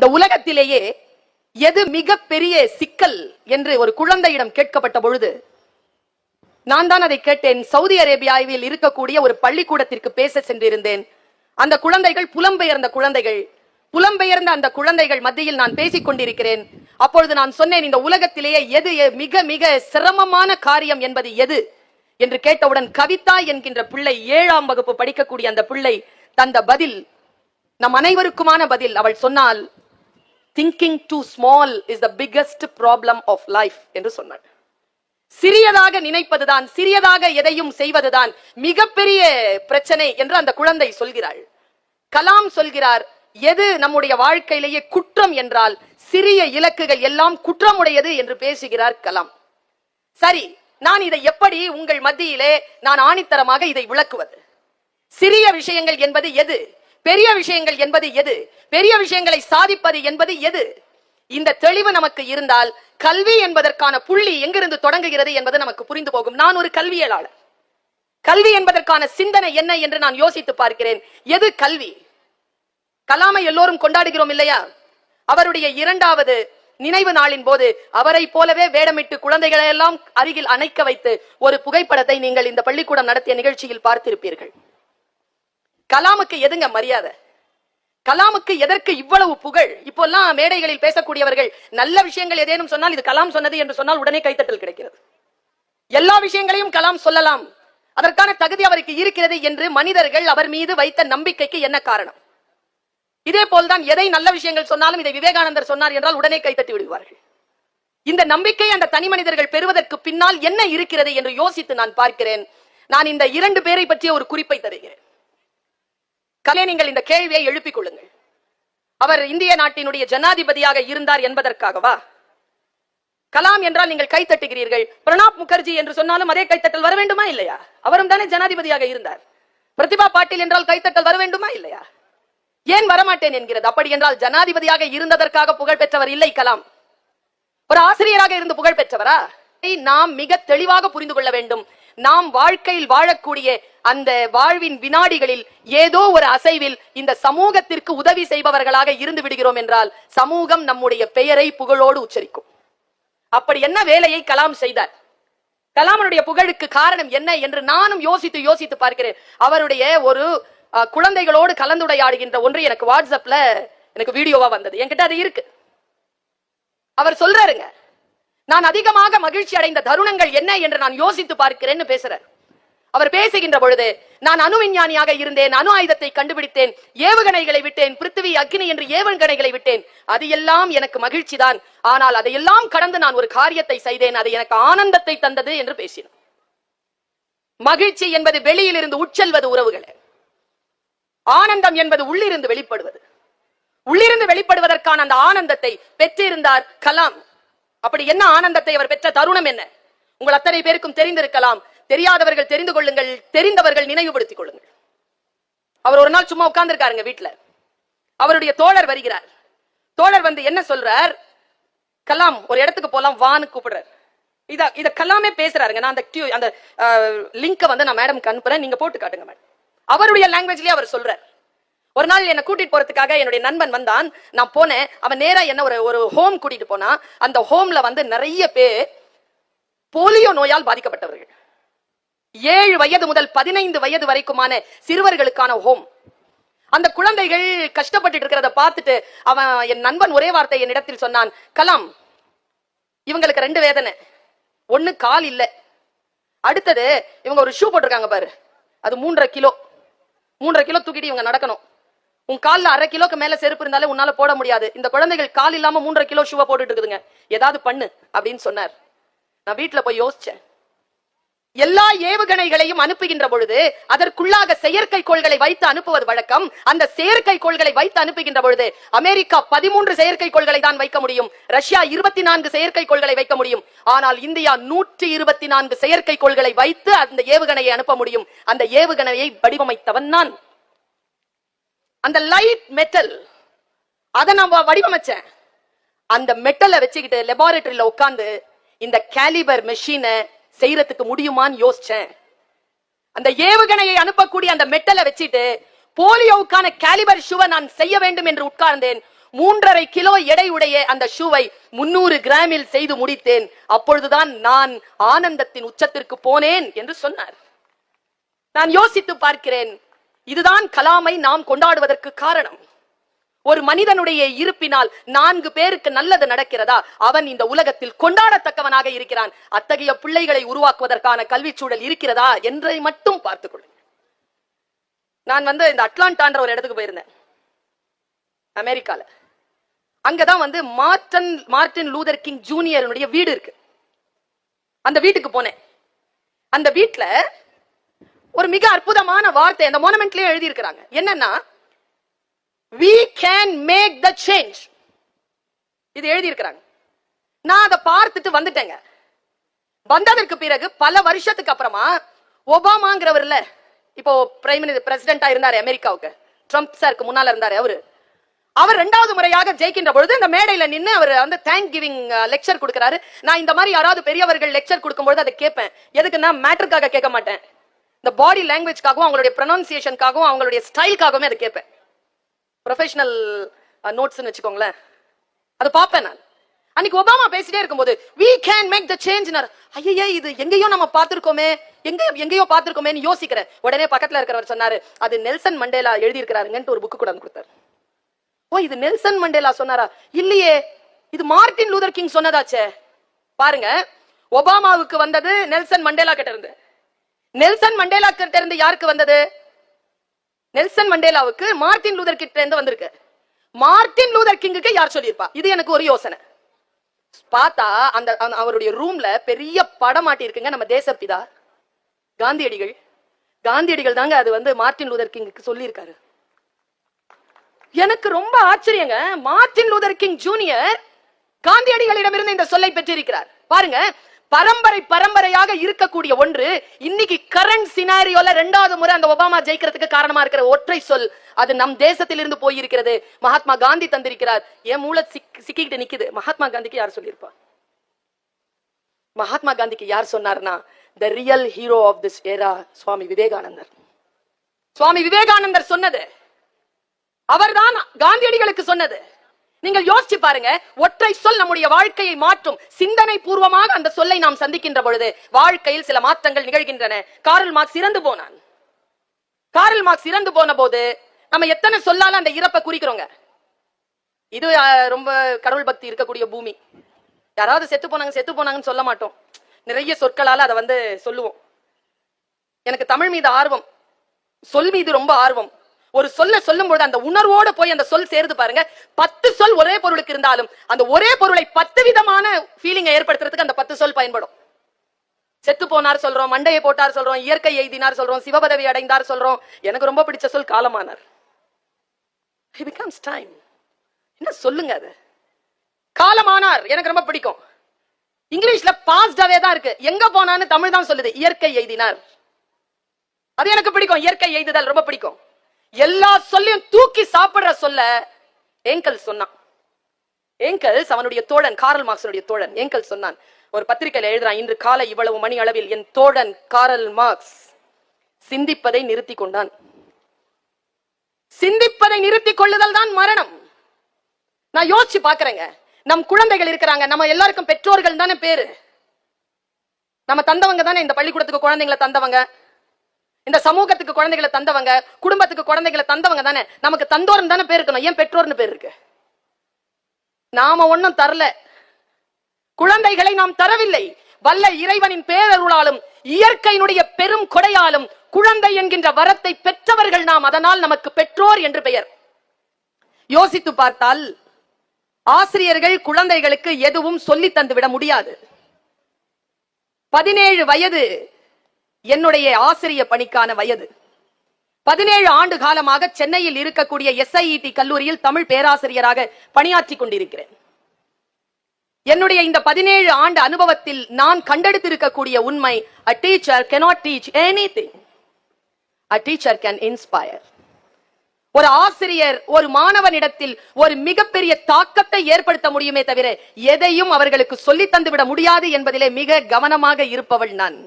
இந்த உலகத்திலேயே எது மிக பெரிய சிக்கல் என்று ஒரு குழந்தையிடம் கேட்கப்பட்ட பொழுது நான் தான் அதை கேட்டேன். சவுதி அரேபியாவில் இருக்கக்கூடிய ஒரு பள்ளிக்கூடத்திற்கு பேச சென்றிருந்தேன். அந்த குழந்தைகள் புலம்பெயர்ந்த குழந்தைகள் புலம்பெயர்ந்த அந்த குழந்தைகள் மத்தியில் நான் பேசிக் கொண்டிருக்கிறேன். அப்பொழுது நான் சொன்னேன் இந்த உலகத்திலேயே எது மிக மிக சிரமமான காரியம் என்பது எது? என்று கேட்டவுடன் கவிதா என்கின்ற பிள்ளை ஏழாம் வகுப்பு படிக்கக்கூடிய அந்த பிள்ளை தந்த பதில் நம் அனைவருக்குமான பதில். அவள் சொன்னால் thinking too small is the biggest problem of life என்று சொன்னார் சிறியதாக நினைப்பதுதான் சிறியதாக எதையும் செய்வதுதான் மிகப்பெரிய பிரச்சனை என்று அந்த குழந்தை சொல்கிறாள். கலாம் சொல்கிறார் எது நம்முடைய வாழ்க்கையிலேயே குற்றம் என்றால் சிறிய இலக்குகள் எல்லாம் குற்றமுடையது என்று பேசுகிறார் கலாம். சரி நான் இதை எப்படி உங்கள் மத்தியிலே நான் ஆணித்தரமாக இதை விளக்குவது? சிறிய விஷயங்கள் என்பது எது? பெரிய விஷயங்கள் என்பது எது? பெரிய விஷயங்களை சாதிப்பது என்பது எது? இந்த தெளிவு நமக்கு இருந்தால் கல்வி என்பதற்கான புள்ளி எங்கிருந்து தொடங்குகிறது என்பது நமக்கு புரிந்து போகும். நான் ஒரு கல்வியலாளர். கல்வி என்பதற்கான சிந்தனை என்ன என்று நான் யோசித்து பார்க்கிறேன். எது கல்வி? கலாமை எல்லோரும் கொண்டாடுகிறோம் இல்லையா? அவருடைய இரண்டாவது நினைவு நாளின் போது அவரை போலவே வேடமிட்டு குழந்தைகளை எல்லாம் அருகில் அணைக்க வைத்து ஒரு புகைப்படத்தை நீங்கள் இந்த பள்ளிக்கூடம் நடத்திய நிகழ்ச்சியில் பார்த்திருப்பீர்கள். கலாமுக்கு எதுங்க மரியாதை? கலாமுக்கு எதற்கு இவ்வளவு புகழ்? இப்போல்லாம் மேடைகளில் பேசக்கூடியவர்கள் நல்ல விஷயங்கள் ஏதேனும் சொன்னால் இது கலாம் சொன்னது என்று சொன்னால் உடனே கைத்தட்டல் கிடைக்கிறது. எல்லா விஷயங்களையும் கலாம் சொல்லலாம். அதற்கான தகுதி அவருக்கு இருக்கிறது என்று மனிதர்கள் அவர் மீது வைத்த நம்பிக்கைக்கு என்ன காரணம்? இதே போல்தான் எதை நல்ல விஷயங்கள் சொன்னாலும் இதை விவேகானந்தர் சொன்னார் என்றால் உடனே கைத்தட்டி விடுவார்கள். இந்த நம்பிக்கை அந்த தனி மனிதர்கள் பெறுவதற்கு பின்னால் என்ன இருக்கிறது என்று யோசித்து நான் பார்க்கிறேன். நான் இந்த இரண்டு பேரை பற்றிய ஒரு குறிப்பை தருகிறேன். கலை நீங்கள் இந்த கேள்வியை எழுப்பிக் கொள்ளுங்கள். அவர் இந்திய நாட்டினுடைய ஜனாதிபதியாக இருந்தார் என்பதற்காகவா? கலாம் என்றால் நீங்கள் கைத்தட்டுகிறீர்கள் பிரணாப் முகர்ஜி என்று சொன்னாலும் அதே கைத்தட்டல் வர வேண்டுமா இல்லையா? அவரும் தானே ஜனாதிபதியாக இருந்தார். பிரதிபா பாட்டீல் என்றால் கைத்தட்டல் வர வேண்டுமா இல்லையா? ஏன் வரமாட்டேன் என்கிறது? அப்படி என்றால் ஜனாதிபதியாக இருந்ததற்காக புகழ் பெற்றவர் இல்லை கலாம். ஒரு ஆசிரியராக இருந்து புகழ் பெற்றவரா? நாம் மிக தெளிவாக புரிந்து கொள்ள வேண்டும். நாம் வாழ்க்கையில் வாழக்கூடிய அந்த வாழ்வின் வினாடிகளில் ஏதோ ஒரு அசைவில் இந்த சமூகத்திற்கு உதவி செய்பவர்களாக இருந்து விடுகிறோம் என்றால் சமூகம் நம்முடைய பெயரை புகழோடு உச்சரிக்கும். அப்படி என்ன வேலையை கலாம் செய்தார்? கலாமனுடைய புகழுக்கு காரணம் என்ன என்று நானும் யோசித்து யோசித்து பார்க்கிறேன். அவருடைய ஒரு குழந்தைகளோடு கலந்துரையாடுகின்ற ஒன்று எனக்கு வாட்ஸ்அப்ல எனக்கு வீடியோவா வந்தது. என்கிட்ட அது இருக்கு. அவர் சொல்றாருங்க நான் அதிகமாக மகிழ்ச்சி அடைந்த தருணங்கள் என்ன என்று நான் யோசித்து பார்க்கிறேன்னு பேசுறார். அவர் பேசுகின்ற பொழுது நான் அணு விஞ்ஞானியாக இருந்தேன் அணு ஆயுதத்தை கண்டுபிடித்தேன் ஏவுகணைகளை விட்டேன் பிருத்திவி அக்னி என்று ஏவுகணைகளை விட்டேன். அது எல்லாம் எனக்கு மகிழ்ச்சி தான் ஆனால் அதையெல்லாம் கடந்து நான் ஒரு காரியத்தை செய்தேன் அது எனக்கு ஆனந்தத்தை தந்தது என்று பேசினார். மகிழ்ச்சி என்பது வெளியில் இருந்து உட்செல்வது உறவுகளே. ஆனந்தம் என்பது உள்ளிருந்து வெளிப்படுவது. உள்ளிருந்து வெளிப்படுவதற்கான அந்த ஆனந்தத்தை பெற்றிருந்தார் கலாம். அப்படி என்ன ஆனந்தத்தை அவர் பெற்ற தருணம் என்ன? உங்கள் அத்தனை பேருக்கும் தெரிந்திருக்கலாம். தெரியாதவர்கள் தெரிந்து கொள்ளுங்கள். தெரிந்தவர்கள் நினைவுபடுத்திக் கொள்ளுங்கள். அவர் ஒரு நாள் சும்மா உட்கார்ந்துருக்காருங்க வீட்டுல அவருடைய தோழர் வருகிறார். தோழர் வந்து என்ன சொல்றார்? கலாம் ஒரு இடத்துக்கு போலாம் வான்னு கூப்பிடுறார். இத இத கலாமே பேசுறாருங்க. நான் அந்த அந்த லிங்க வந்து நான் மேடம்க்கு அனுப்புறேன். நீங்க போட்டு காட்டுங்க மேடம் அவருடைய லாங்குவேஜ்லயே அவர் சொல்றாரு. ஒரு நாள் என்ன கூட்டிட்டு போறதுக்காக என்னுடைய நண்பன் வந்தான். நான் போனேன். அவன் நேரா என்ன ஒரு ஒரு ஹோம் கூட்டிட்டு போனா. அந்த ஹோம்ல வந்து நிறைய பேர் போலியோ நோயால் பாதிக்கப்பட்டவர்கள். ஏழு வயது முதல் பதினைந்து வயது வரைக்குமான சிறுவர்களுக்கான ஹோம் அந்த குழந்தைகள் கஷ்டப்பட்டு இருக்கிறத பார்த்துட்டு அவன் என் நண்பன் ஒரே வார்த்தை என்னிடத்தில் சொன்னான் கலாம் இவங்களுக்கு ரெண்டு வேதனை. ஒண்ணு கால் இல்ல. அடுத்தது இவங்க ஒரு ஷூ போட்டிருக்காங்க பாரு. அது மூன்றரை கிலோ. மூன்றரை கிலோ தூக்கிட்டு இவங்க நடக்கணும். உன் காலில் அரை கிலோக்கு மேல செருப்பு இருந்தாலே உன்னால போட முடியாது. இந்த குழந்தைகள் கால் இல்லாம மூன்றரை கிலோ ஷூவை போட்டுட்டு இருக்குதுங்க. ஏதாவது பண்ணு அப்படின்னு சொன்னார். நான் வீட்டுல போய் யோசிச்சேன். எல்லா ஏவுகணைகளையும் அனுப்புகின்ற பொழுது அதற்குள்ளாக செயற்கை கோள்களை வைத்து அனுப்புவது வழக்கம். அந்த செயற்கை கோள்களை வைத்து அனுப்புகின்ற பொழுது அமெரிக்கா பதிமூன்று செயற்கை கோள்களை தான் வைக்க முடியும். ரஷ்யா இருபத்தி நான்கு செயற்கை கோள்களை வைக்க முடியும். ஆனால் இந்தியா நூற்றி இருபத்தி நான்கு செயற்கை கோள்களை வைத்து அந்த ஏவுகணையை அனுப்ப முடியும். அந்த ஏவுகணையை வடிவமைத்தவன் நான். அந்த லைட் மெட்டல் அதை நான் வடிவமைச்சேன். அந்த மெட்டலை வச்சுக்கிட்டு லெபார்டரியில உட்கார்ந்து இந்த கேலிபர் மெஷினை செய்யறதுக்கு முடியுமான்னு யோசிச்சேன். அந்த ஏவுகணையை அனுப்பக்கூடிய அந்த மெட்டலை வச்சுட்டு போலியோவுக்கான கேலிபர் ஷூவை நான் செய்ய வேண்டும் என்று உட்கார்ந்தேன். மூன்றரை கிலோ எடை உடைய அந்த ஷூவை முன்னூறு கிராமில் செய்து முடித்தேன். அப்பொழுதுதான் நான் ஆனந்தத்தின் உச்சத்திற்கு போனேன் என்று சொன்னார். நான் யோசித்து பார்க்கிறேன். இதுதான் கலாமை நாம் கொண்டாடுவதற்கு காரணம். ஒரு மனிதனுடைய இருப்பினால் நான்கு பேருக்கு நல்லது நடக்கிறதா? அவன் இந்த உலகத்தில் கொண்டாடத்தக்கவனாக இருக்கிறான். அத்தகைய பிள்ளைகளை உருவாக்குவதற்கான கல்வி சூழல் இருக்கிறதா என்றை மட்டும் பார்த்துக் கொள்ளுங்கள். நான் வந்து இந்த அட்லாண்டான்ற ஒரு இடத்துக்கு போயிருந்தேன். அமெரிக்கால. அங்கதான் வந்து மார்டன் மார்டின் லூதர் கிங் ஜூனியருடைய வீடு இருக்கு. அந்த வீட்டுக்கு போனேன். அந்த வீட்டுல ஒரு மிக அற்புதமான வார்த்தை அந்த மோனமெண்ட்லயே எழுதி இருக்கிறாங்க என்னன்னா we can make the இது எழுதி இருக்கிறாங்க நான் அதை பார்த்துட்டு வந்துட்டேங்க. வந்ததற்கு பிறகு பல வருஷத்துக்கு அப்புறமா ஒபாமாங்கிறவர்ல இப்போ பிரைம் மினிஸ்டர் பிரசிடென்டா இருந்தாரு அமெரிக்காவுக்கு. ட்ரம்ப் சாருக்கு முன்னால இருந்தாரு அவரு. அவர் ரெண்டாவது முறையாக ஜெயிக்கின்ற பொழுது இந்த மேடையில நின்று அவர் வந்து தேங்க் கிவிங் லெக்சர் கொடுக்கிறாரு. நான் இந்த மாதிரி யாராவது பெரியவர்கள் லெக்சர் கொடுக்கும்போது அதை கேட்பேன். எதுக்குன்னா மேட்டருக்காக கேட்க மாட்டேன். இந்த பாடி லாங்குவேஜ்க்காகவும் அவங்களுடைய ப்ரொனன்சியேஷனுக்காகவும் அவங்களுடைய ஸ்டைல்காகவுமே அதை கேட்பேன். ப்ரொஃபஷனல் uh, நோட்ஸ்னு வச்சுக்கோங்களேன். அதை பார்ப்பேன் நான். அன்னைக்கு ஒபாமா பேசிட்டே இருக்கும்போது we can make the change ஐயா இது எங்கேயோ நம்ம பார்த்திருக்கோமே. எங்க எங்கேயோ பார்த்திருக்கோமேன்னு யோசிக்கிறேன். உடனே பக்கத்துல இருக்கிறவர் சொன்னாரு அது நெல்சன் மண்டேலா எழுதியிருக்கிறாருங்கன்ட்டு ஒரு புக்கு கூட கொடுத்தாரு. ஓ இது நெல்சன் மண்டேலா சொன்னாரா? இல்லையே இது மார்ட்டின் லூதர் கிங் சொன்னதாச்சே. பாருங்க ஒபாமாவுக்கு வந்தது நெல்சன் மண்டேலா கிட்ட இருந்து. நெல்சன் மண்டேலா கிட்ட இருந்து யாருக்கு வந்தது? நெல்சன் மண்டேலாவுக்கு மார்டின் லூதர் கிட்ட இருந்து வந்திருக்கு. மார்ட்டின் லூதர் கிங்குக்கு யார் சொல்லியிருப்பா? இது எனக்கு ஒரு யோசனை. பார்த்தா அந்த அவருடைய ரூம்ல பெரிய படம் மாட்டியிருக்குங்க நம்ம தேசப்பிதா. காந்தியடிகள். காந்தியடிகள் தாங்க அது வந்து மார்ட்டின் லூதர் கிங்குக்கு சொல்லியிருக்காரு. எனக்கு ரொம்ப ஆச்சரியங்க. மார்ட்டின் லூதர் கிங் ஜூனியர் காந்தியடிகளிடமிருந்து இந்த சொல்லை பெற்றிருக்கிறார். பாருங்க பரம்பரை பரம்பரையாக இருக்கக்கூடிய ஒன்று. இன்னைக்கு கரண்ட் சினாரியோல ரெண்டாவது முறை அந்த ஒபாமா ஜெயிக்கிறதுக்கு காரணமா இருக்கிற ஒற்றை சொல் அது நம் தேசத்திலிருந்து போயிருக்கிறது. மகாத்மா காந்தி தந்திருக்கிறார். என் மூல சிக்கிக்கிட்டு நிக்குது. மகாத்மா காந்திக்கு யார் சொல்லியிருப்பா? மகாத்மா காந்திக்கு யார் சொன்னார்னா the real hero of this era Swami Vivekanandar. Swami Vivekanandar சொன்னது. அவர்தான் காந்தியடிகளுக்கு சொன்னது. நீங்கள் யோசிச்சு பாருங்க. ஒற்றை சொல் நம்முடைய வாழ்க்கையை மாற்றும். சிந்தனை பூர்வமாக அந்த சொல்லை நாம் சந்திக்கின்ற பொழுது வாழ்க்கையில் சில மாற்றங்கள் நிகழ்கின்றன. காரல் மார்க்ஸ் இறந்து போனான். காரல் மார்க்ஸ் இறந்து போன போது நம்ம எத்தனை சொல்லால அந்த இறப்பை குறிக்கிறோங்க? இது ரொம்ப கடவுள் பக்தி இருக்கக்கூடிய பூமி. யாராவது செத்து போனாங்க செத்து போனாங்கன்னு சொல்ல மாட்டோம். நிறைய சொற்களால அதை வந்து சொல்லுவோம். எனக்கு தமிழ் மீது ஆர்வம். சொல் மீது ரொம்ப ஆர்வம். ஒரு சொல்ல சொல்லும்போது அந்த உணர்வோட போய் அந்த சொல் சேருது பாருங்க. பத்து சொல் ஒரே பொருளுக்கு இருந்தாலும் அந்த ஒரே பொருளை பத்து விதமான ஃபீலிங்கை ஏற்படுத்துறதுக்கு அந்த பத்து சொல் பயன்படும். செத்து போனார் சொல்றோம் மண்டையை போட்டார் சொல்றோம் இயற்கை எய்தினார் சொல்றோம் சிவபதவி அடைந்தார் சொல்றோம். எனக்கு ரொம்ப பிடிச்ச சொல் காலமானார். He becomes time. என்ன சொல்லுங்க அது? காலமானார் எனக்கு ரொம்ப பிடிக்கும். இங்கிலீஷ்ல பாஸ்டாவே தான் இருக்கு. எங்க போனான்னு தமிழ் தான் சொல்லுது. இயற்கை எய்தினார். அது எனக்கு பிடிக்கும். இயற்கை எய்துதல் ரொம்ப பிடிக்கும். எல்லா சொல்லையும் தூக்கி சாப்பிடுற சொல்ல ஏங்கல் சொன்னான். ஏங்கல்ஸ் அவனுடைய தோழன் காரல் மார்க்ஸனுடைய தோழன். ஏங்கல் சொன்னான் ஒரு பத்திரிகையில எழுதுறான் இன்று காலை இவ்வளவு மணி அளவில் என் தோழன் காரல் மார்க்ஸ் சிந்திப்பதை நிறுத்தி கொண்டான். சிந்திப்பதை நிறுத்தி கொள்ளுதல் தான் மரணம். நான் யோசிச்சு பாக்குறேங்க நம் குழந்தைகள் இருக்கிறாங்க. நம்ம எல்லாருக்கும் பெற்றோர்கள் தானே பேரு. நம்ம தந்தவங்க தானே இந்த பள்ளிக்கூடத்துக்கு குழந்தைங்களை தந்தவங்க. இந்த சமூகத்துக்கு குழந்தைகளை தந்தவங்க குடும்பத்துக்கு குழந்தைகளை தந்தவங்க தானே? நமக்கு தந்தோர்னு தானே பேர் இருக்கணும். ஏன் பெற்றோர்னு பேர் இருக்கு? நாம ஒன்னும் தரல. குழந்தைகளை நாம் தரவில்லை. வல்ல இறைவனின் பேரருளாலும் இயற்கையினுடைய பெரும் கொடையாலும் குழந்தை என்கின்ற வரத்தை பெற்றவர்கள் நாம். அதனால் நமக்கு பெற்றோர் என்று பெயர். யோசித்து பார்த்தால் ஆசிரியர்கள் குழந்தைகளுக்கு எதுவும் சொல்லி தந்துவிட முடியாது. பதினேழு வயது என்னுடைய ஆசிரிய பணிக்கான வயது. பதினேழு ஆண்டு காலமாக சென்னையில் இருக்கக்கூடிய எஸ்ஐஇடி கல்லூரியில் தமிழ் பேராசிரியராக பணியாற்றி கொண்டிருக்கிறேன். என்னுடைய இந்த பதினேழு ஆண்டு அனுபவத்தில் நான் கண்டெடுத்திருக்கக்கூடிய உண்மை a teacher cannot teach anything a teacher can inspire ஒரு ஆசிரியர் ஒரு மாணவனிடத்தில் ஒரு மிகப்பெரிய தாக்கத்தை ஏற்படுத்த முடியுமே தவிர எதையும் அவர்களுக்கு சொல்லி தந்து விட முடியாது என்பதிலே மிக கவனமாக இருப்பவள் நான்.